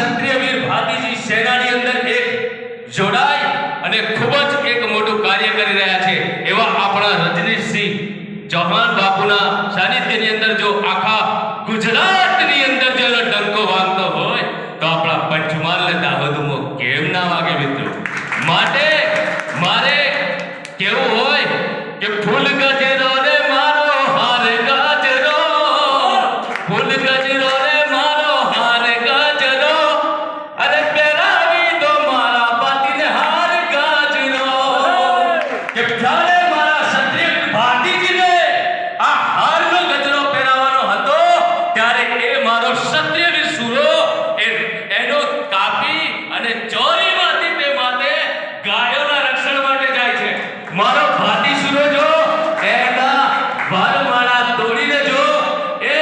ક્ષત્રિય વીર ભાતીજી સેનાની અંદર એક જોડાય અને ખૂબ જ એક મોટું કાર્ય કરી રહ્યા છે. એવા આપણા રજનીશસિંહ ચૌહાણ બાપુના સાનિધ્યની અંદર જો આખા ગુજરાતની અંદર જો ડંકો વાગતો હોય, તો આપણા પંચમહાલને દાહોદમાં કેમ ના વાગે મિત્રો? માટે મારે કેવું હોય કે ફૂલ ગજેરો રે મારો હાર ગજેરો, ફૂલ ગજેરો મારો ફાટી સુરો જો એના વરમાળા તોડીને જો, એ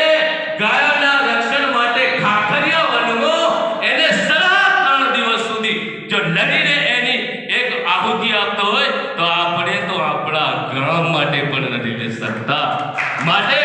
ગાયોના રક્ષણ માટે ખાખરિયા વનમાં એને સડા ત્રણ દિવસ સુધી જો લડીને એની એક આહુતિ આપતો હોય, તો આપણે તો આપણા ગામ માટે પણ નથી લઈ શકતા. માટે